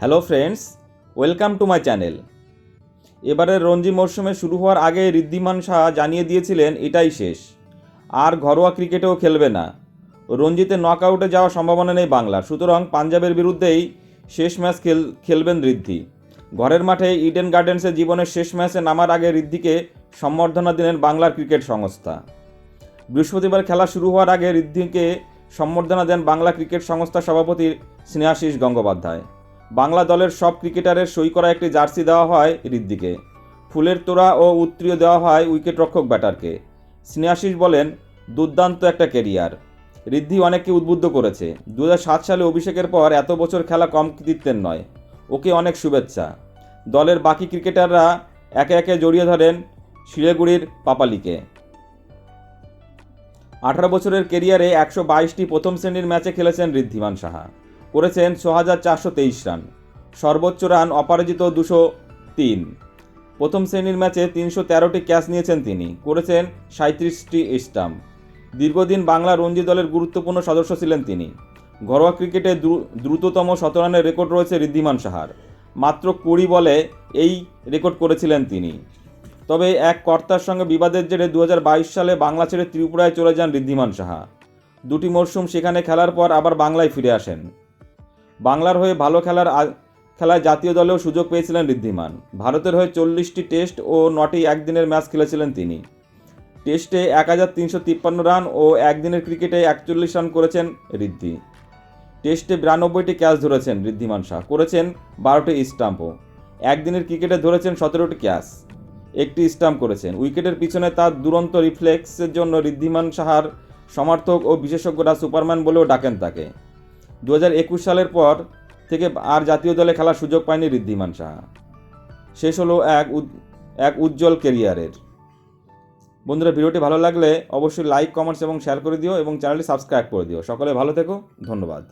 Hello friends welcome to my channel এবারের রঞ্জি মরশুমে শুরু হওয়ার আগে ঋদ্ধিমান শাহ জানিয়ে দিয়েছিলেন, এটাই শেষ। আর ঘরোয়া ক্রিকেটেও খেলবে না। রঞ্জিতে নকআউটে যাওয়ার সম্ভাবনা নেই বাংলার। সুতরাং পাঞ্জাবের বিরুদ্ধেই শেষ ম্যাচ খেল, খেলবেন ঋদ্ধি। ঘরের মাঠে ইডেন গার্ডেন্সে জীবনের শেষ ম্যাচে নামার আগে ঋদ্ধিকে সম্বর্ধনা দিলেন বাংলার ক্রিকেট সংস্থা। বৃহস্পতিবার খেলা শুরু হওয়ার আগে ঋদ্ধিকে সম্বর্ধনা দেন বাংলা ক্রিকেট সংস্থা সভাপতি স্নেহাশিস গঙ্গোপাধ্যায়। বাংলা দলের সব ক্রিকেটারের সই করা একটি জার্সি দেওয়া হয় ঋদ্ধিকে ফুলের তোড়া ও উত্তরীয় দেওয়া হয় উইকেটরক্ষক ব্যাটারকে। স্নেহাশিস বলেন, দুর্দান্ত একটা কেরিয়ার ঋদ্ধি অনেককে উদ্বুদ্ধ করেছে। দু হাজার সাত সালে অভিষেকের পর এত বছর খেলা কম কৃতিত্বের নয়। ওকে অনেক শুভেচ্ছা। দলের বাকি ক্রিকেটাররা একে একে জড়িয়ে ধরেন শিলিগুড়ির পাপালিকে। আঠারো বছরের কেরিয়ারে একশো বাইশটি প্রথম শ্রেণির ম্যাচে খেলেছেন ঋদ্ধিমান সাহা। করেছেন ছ হাজার চারশো তেইশ রান। সর্বোচ্চ রান অপরাজিত দুশো তিন। প্রথম শ্রেণির ম্যাচে তিনশো তেরোটি ক্যাচ নিয়েছেন তিনি। করেছেন সাঁত্রিশটি স্টাম্প। দীর্ঘদিন বাংলা রঞ্জি দলের গুরুত্বপূর্ণ সদস্য ছিলেন তিনি। ঘরোয়া ক্রিকেটে দ্রুততম শতরানের রেকর্ড রয়েছে ঋদ্ধিমান সাহার। মাত্র কুড়ি বলে এই রেকর্ড করেছিলেন তিনি। তবে এক কর্তার সঙ্গে বিবাদের জেরে দু হাজার বাইশ সালে বাংলা ছেড়ে ত্রিপুরায় চলে যান ঋদ্ধিমান সাহা। দুটি মরশুম সেখানে খেলার পর আবার বাংলায় ফিরে আসেন। বাংলার হয়ে ভালো খেলার খেলায় জাতীয় দলেও সুযোগ পেয়েছিলেন ঋদ্ধিমান। ভারতের হয়ে চল্লিশটি টেস্ট ও নটি একদিনের ম্যাচ খেলেছিলেন তিনি। টেস্টে এক হাজার তিনশো তিপ্পান্ন রান ও একদিনের ক্রিকেটে একচল্লিশ রান করেছেন ঋদ্ধি। টেস্টে বিরানব্বইটি ক্যাচ ধরেছেন ঋদ্ধিমান শাহ। করেছেন বারোটি স্টাম্পও। একদিনের ক্রিকেটে ধরেছেন সতেরোটি ক্যাচ। একটি স্টাম্প করেছেন। উইকেটের পিছনে তার দুরন্ত রিফ্লেক্সের জন্য ঋদ্ধিমান সাহার সমর্থক ও বিশেষজ্ঞরা সুপারম্যান বলেও ডাকেন তাকে। দু সালের পর থেকে আর জাতীয় দলে খেলার সুযোগ পায়নি ঋদ্ধিমান সাহা। শেষ হলো এক এক উজ্জ্বল কেরিয়ারের বন্ধুরা, ভিডিওটি ভালো লাগলে অবশ্যই লাইক, কমেন্টস এবং শেয়ার করে দিও এবং চ্যানেলটি সাবস্ক্রাইব করে দিও। সকলে ভালো থেকো, ধন্যবাদ।